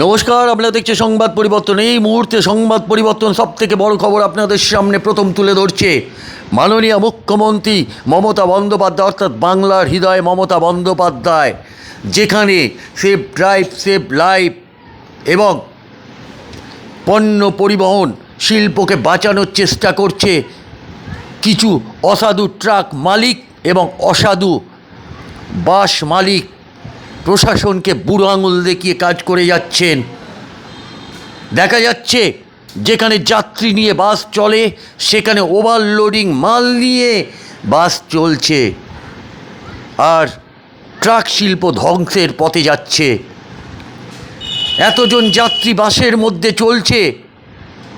নমস্কার, আপনারা দেখছে সংবাদ পরিবর্তন। এই মুহূর্তে সংবাদ পরিবর্তন সব থেকে বড় খবর আপনাদের সামনে প্রথম তুলে ধরছে। মাননীয় মুখ্যমন্ত্রী মমতা বন্দ্যোপাধ্যায়, অর্থাৎ বাংলার হৃদয় মমতা বন্দ্যোপাধ্যায়, যেখানে সেফ ড্রাইভ সেফ লাইফ এবং পণ্য পরিবহন শিল্পকে বাঁচানোর চেষ্টা করছে কিছু অসাধু ট্রাক মালিক এবং অসাধু বাস মালিক। প্রশাসনকে বুড়ো আঙুল দেখিয়ে কাজ করে যাচ্ছেন? দেখা যাচ্ছে যেখানে যাত্রী নিয়ে বাস চলে, সেখানে ওভারলোডিং মাল নিয়ে বাস চলছে। আর ট্রাক শিল্প ধ্বংসের পথে যাচ্ছে। এতজন যাত্রী বাসের মধ্যে চলছে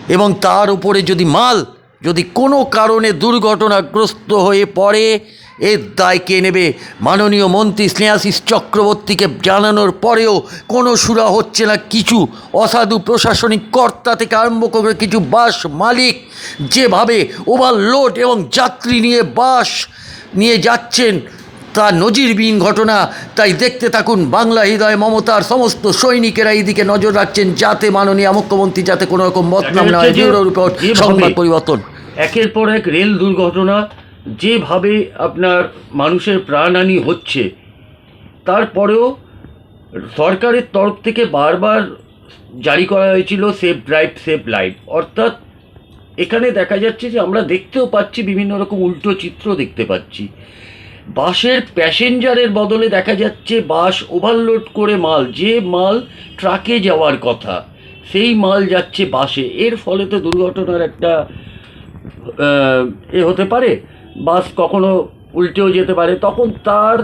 এবং তার উপরে যদি মাল যদি কোনো কারণে দুর্ঘটনাগ্রস্ত হয়ে পড়ে এর দায় কে নেবে? মাননীয় মন্ত্রী স্নেহাশিস চক্রবর্তীকে জানানোর পরেও কোনো সুরা হচ্ছে না কিছু। অসাধু প্রশাসনিক কর্তা থেকে আরম্ভ করে কিছু বাস মালিক যেভাবে ওভারলোড এবং যাত্রী নিয়ে বাস নিয়ে যাচ্ছেন তা নজিরবিহীন ঘটনা। তাই দেখতে থাকুন বাংলা হৃদয় মমতার সমস্ত সৈনিকেরা এইদিকে নজর রাখছেন যাতে মাননীয় মুখ্যমন্ত্রী যাতে কোনো রকম বদনাম না হয়। রিপোর্ট সংবাদ পরিবর্তন। একের পর এক রেল দুর্ঘটনা যেভাবে আপনার মানুষের প্রাণহানি হচ্ছে, তারপরেও সরকারের তরফ থেকে বারবার জারি করা হয়েছিল সেফ ড্রাইভ সেফ লাইফ। অর্থাৎ এখানে দেখা যাচ্ছে যে আমরা দেখতেও পাচ্ছি বিভিন্ন রকম উল্টো চিত্র দেখতে পাচ্ছি। বাসের প্যাসেঞ্জারের বদলে দেখা যাচ্ছে বাস ওভারলোড করে মাল, যে মাল ট্রাকে যাওয়ার কথা, সেই মাল যাচ্ছে বাসে। এর ফলে তো দুর্ঘটনার একটা এ হতে পারে। বাস কখনো উল্টেও যেতে পারে, তখন তার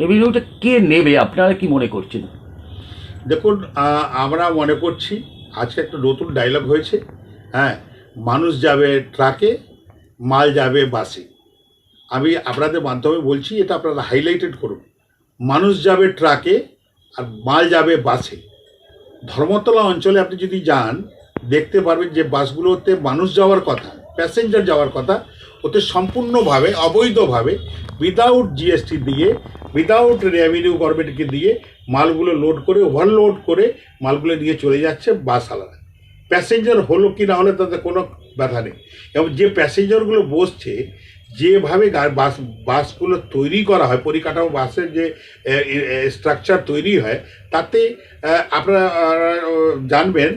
রেভিনিউটা কে নেবে? আপনারা কি মনে করছেন? দেখুন আমরা মনে করছি আজকে একটা নতুন ডায়লগ হয়েছে। হ্যাঁ মানুষ যাবে ট্রাকে, মাল যাবে বাসে। আমি আপনাদের মাধ্যমে বলছি, এটা আপনারা হাইলাইটেড করুন। মানুষ যাবে ট্রাকে আর মাল যাবে বাসে। ধর্মতলা অঞ্চলে আপনি যদি যান, দেখতে পারবেন যে বাসগুলোতে মানুষ যাওয়ার কথা প্যাসেঞ্জার যাওয়ার কথা ওতে সম্পূর্ণভাবে, অবৈধভাবে উইদাউট জিএসটি দিয়ে উইদাউট রেভিনিউ গভর্নমেন্টকে দিয়ে মালগুলো লোড করে ওভারলোড করে মালগুলো নিয়ে চলে যাচ্ছে বাস আলাদা। প্যাসেঞ্জার হলো কি না হলে তাতে কোনো ব্যথা নেই। এবং যে প্যাসেঞ্জারগুলো বসছে, যেভাবে বাস, বাসগুলো তৈরি করা হয়, পরিকাঠামো বাসের যে স্ট্রাকচার তৈরি হয়, তাতে আপনারা জানবেন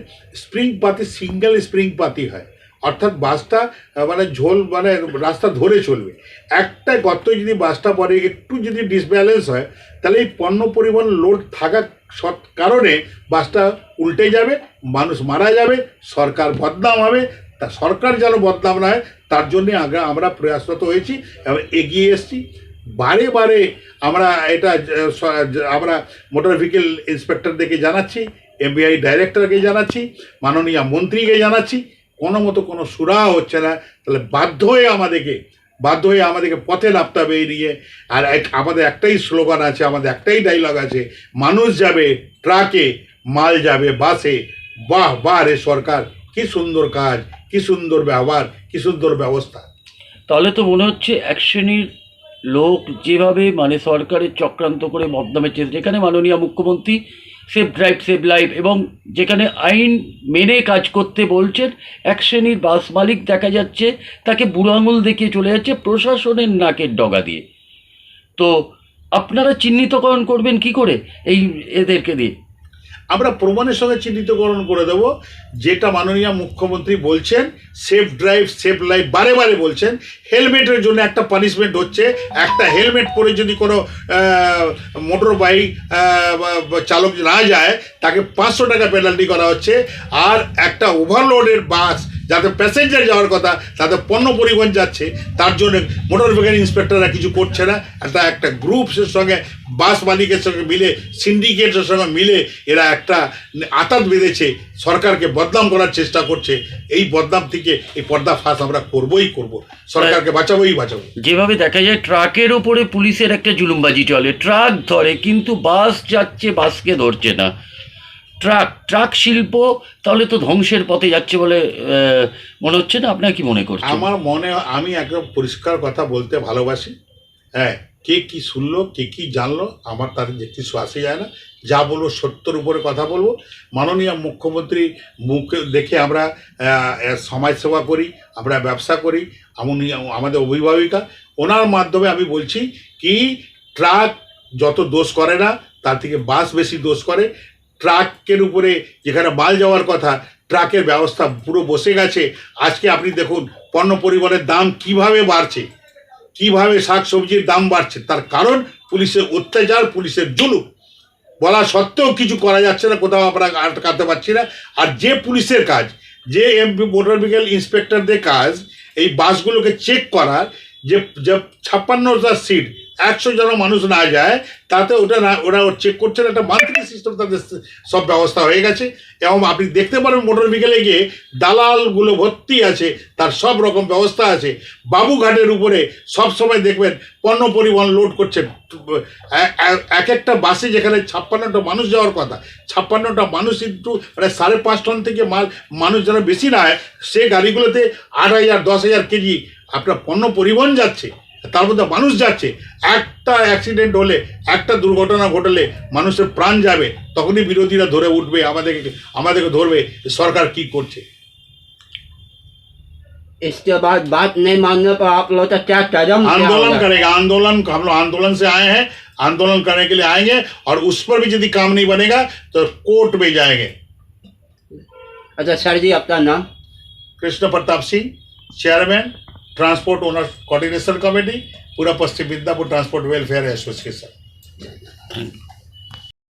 স্প্রিং পাতি সিঙ্গেল স্প্রিং পাতি হয়। অর্থাৎ বাসটা মানে ঝোল মানে রাস্তা ধরে চলবে। একটা গর্ত যদি বাসটা পরে, একটু যদি ডিসব্যালেন্স হয়, তাহলে এই পণ্য পরিবহন লোড থাকার সৎ- কারণে বাসটা উল্টে যাবে, মানুষ মারা যাবে, সরকার বদনাম হবে। তা সরকার যেন বদনাম না হয়, তার জন্যে আমরা আমরা প্রয়াসরত হয়েছি, এবং এগিয়ে এসেছি। বারে বারে আমরা এটা আমরা মোটর ভেহিকেল ইন্সপেক্টরদেরকে জানাচ্ছি এমবিআই ডাইরেক্টরকে জানাচ্ছি, মাননীয় মন্ত্রীকে জানাচ্ছি কোনো মতো কোনো সুরা হচ্ছে না, তাহলে বাধ্য হয়ে আমাদেরকে, বাধ্য হয়ে আমাদেরকে পথে নামতে হবে এই আর আমাদের একটাই স্লোগান আছে, আমাদের একটাই ডায়লগ আছে, মানুষ যাবে ট্রাকে মাল যাবে বাসে বাহ বাহ রে সরকার, কি সুন্দর কাজ, কি সুন্দর ব্যবহার, কি সুন্দর ব্যবস্থা। তাহলে তো মনে হচ্ছে এক শ্রেণির লোক যেভাবে মানে সরকারের চক্রান্ত করে বদনামের চেষ্টা যেখানে মাননীয় মুখ্যমন্ত্রী সেফ ড্রাইভ, সেভ লাইফ এবং যেখানে আইন মেনে কাজ করতে বলছেন, এক শ্রেণির বাস মালিক দেখা যাচ্ছে তাকে বুড়ো আঙুল দেখিয়ে চলে যাচ্ছে প্রশাসনের নাকের ডগা দিয়ে। তো আপনারা চিহ্নিতকরণ করবেন কি করে এই এদেরকে দিয়ে? আমরা প্রমাণের সঙ্গে চিহ্নিতকরণ করে দেব, যেটা মাননীয় মুখ্যমন্ত্রী বলছেন সেফ ড্রাইভ সেফ লাইফ বারে বারে বলছেন, হেলমেটের জন্য একটা পানিশমেন্ট হচ্ছে, একটা হেলমেট পরে যদি কোনো মোটর বাইক চালক না যায়, তাকে পাঁচশো টাকা পেনাল্টি করা হচ্ছে, আর একটা ওভারলোডের বাস যাতে প্যাসেঞ্জার যাওয়ার কথা, তাতে পণ্য পরিবহন যাচ্ছে, তার জন্য মোটর ভেহিকেল ইন্সপেক্টররা কিছু করছে না। একটা একটা গ্রুপসের সঙ্গে বাস মালিকের সঙ্গে মিলে সিন্ডিকেটের সঙ্গে মিলে এরা একটা আতাত বেঁধেছে, সরকারকে বদনাম করার চেষ্টা করছে। এই বদনাম থেকে এই পর্দা ফাঁস আমরা করবই করব। সরকারকে বাঁচাবোই বাঁচাবো। যেভাবে দেখা যায় ট্রাকের ওপরে পুলিশের একটা জুলুমবাজি চলে। ট্রাক ধরে, কিন্তু বাস যাচ্ছে বাসকে ধরছে না। ট্রাক ট্রাক শিল্প তাহলে তো ধ্বংসের পথে যাচ্ছে বলে মনে হচ্ছে না? আপনার কি মনে করছেন? আমার মনে, আমি একদম পরিষ্কার কথা বলতে ভালোবাসি। হ্যাঁ কে কি শুনলো, কে কি জানলো, আমার তার কিছু আসে যায় না। যা বলব সত্যর উপরে কথা বলব। মাননীয় মুখ্যমন্ত্রী মুখ দেখে আমরা সমাজসেবা করি, আমরা ব্যবসা করি এমনই আমাদের অভিভাবিকা। ওনার মাধ্যমে আমি বলছি কি, ট্রাক যত দোষ করে না, তার থেকে বাস বেশি দোষ করে। ট্রাকের উপরে যেখানে মাল যাওয়ার কথা, ট্রাকের ব্যবস্থা পুরো বসে গেছে। আজকে আপনি দেখুন, পণ্য পরিবহনের দাম কীভাবে বাড়ছে, কীভাবে শাক সবজির দাম বাড়ছে, তার কারণ পুলিশের অত্যাচার, পুলিশের জুলুম। বলা সত্ত্বেও কিছু করা যাচ্ছে না, কোথাও আমরা আটকাতে পারছি না। আর যে পুলিশের কাজ, যে এমপি মোটর ভেহিকেল ইন্সপেক্টরদের কাজ, এই বাসগুলোকে চেক করার, যে যে ছাপ্পান্নটা সিট একশো জন মানুষ না যায়, তাতে ওটা না, ওরা চেক করছে না, একটা মান্থলি সিস্টেম তাদের সব ব্যবস্থা হয়ে গেছে। এবং আপনি দেখতে পারেন মোটর ভেহিকেলে গিয়ে দালালগুলো ভর্তি আছে, তার সব রকম ব্যবস্থা আছে। বাবুঘাটের উপরে সব সময় দেখবেন পণ্য পরিবহন লোড করছে। এক একটা বাসে যেখানে ছাপ্পান্নটা মানুষ যাওয়ার কথা, ছাপ্পান্নটা মানুষ কিন্তু মানে সাড়ে পাঁচ টন থেকে মাল, মানুষ যেন বেশি না হয়, সে গাড়িগুলোতে আট হাজার, দশ হাজার কেজি আপনার পণ্য পরিবহন যাচ্ছে। তার মধ্যে মানুষ যাচ্ছে একটা অ্যাক্সিডেন্ট হলে একটা দুর্ঘটনা ঘটলে মানুষের প্রাণ যাবে তখনই বিরোধীরা ধরে উঠবে আমাদেরকে আমাদেরকে ধরবে সরকার কি করছে इसके बाद बात नहीं मानने पर आप लोग का क्या कदम क्या आंदोलन होगा? करेगा आंदोलन हम लोग आंदोलन से आए हैं आंदोलन करने के लिए आएंगे और उस पर भी यदि काम नहीं बनेगा तो कोर्ट में जाएंगे अच्छा सर जी आपका नाम Krishna Pratap Singh chairman transport owner coordination committee पूरा Paschim Midnapur transport welfare association.